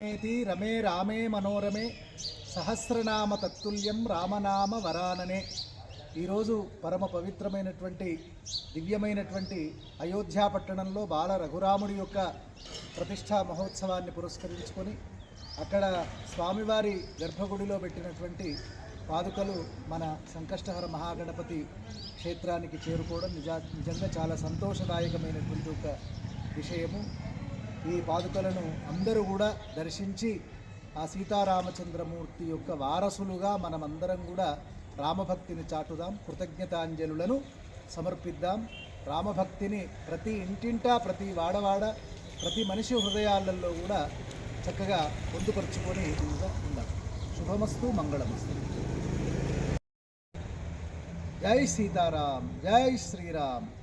నేతి రమే రామే మనోరమే సహస్రనామ తత్తుల్యం రామనామ వరాననే. ఈరోజు పరమ పవిత్రమైనటువంటి దివ్యమైనటువంటి అయోధ్యా పట్టణంలో బాల రఘురాముడి యొక్క ప్రతిష్టా మహోత్సవాన్ని పురస్కరించుకొని అక్కడ స్వామివారి గర్భగుడిలో పెట్టినటువంటి పాదుకలు మన సంకష్టహర మహాగణపతి క్షేత్రానికి చేరుకోవడం నిజా నిజంగా చాలా సంతోషదాయకమైనటువంటి ఒక విషయము. ఈ పాదుకలను అందరూ కూడా దర్శించి ఆ సీతారామచంద్రమూర్తి యొక్క వారసులుగా మనమందరం కూడా రామభక్తిని చాటుదాం కృతజ్ఞతాంజలులను సమర్పిద్దాం. రామభక్తిని ప్రతి ఇంటింటా ప్రతి వాడవాడ ప్రతి మనిషి హృదయాలలో కూడా చక్కగా పొందుపరుచుకొని ఉందాం. శుభమస్తు మంగళమస్తు. జై సీతారాం జై శ్రీరామ్.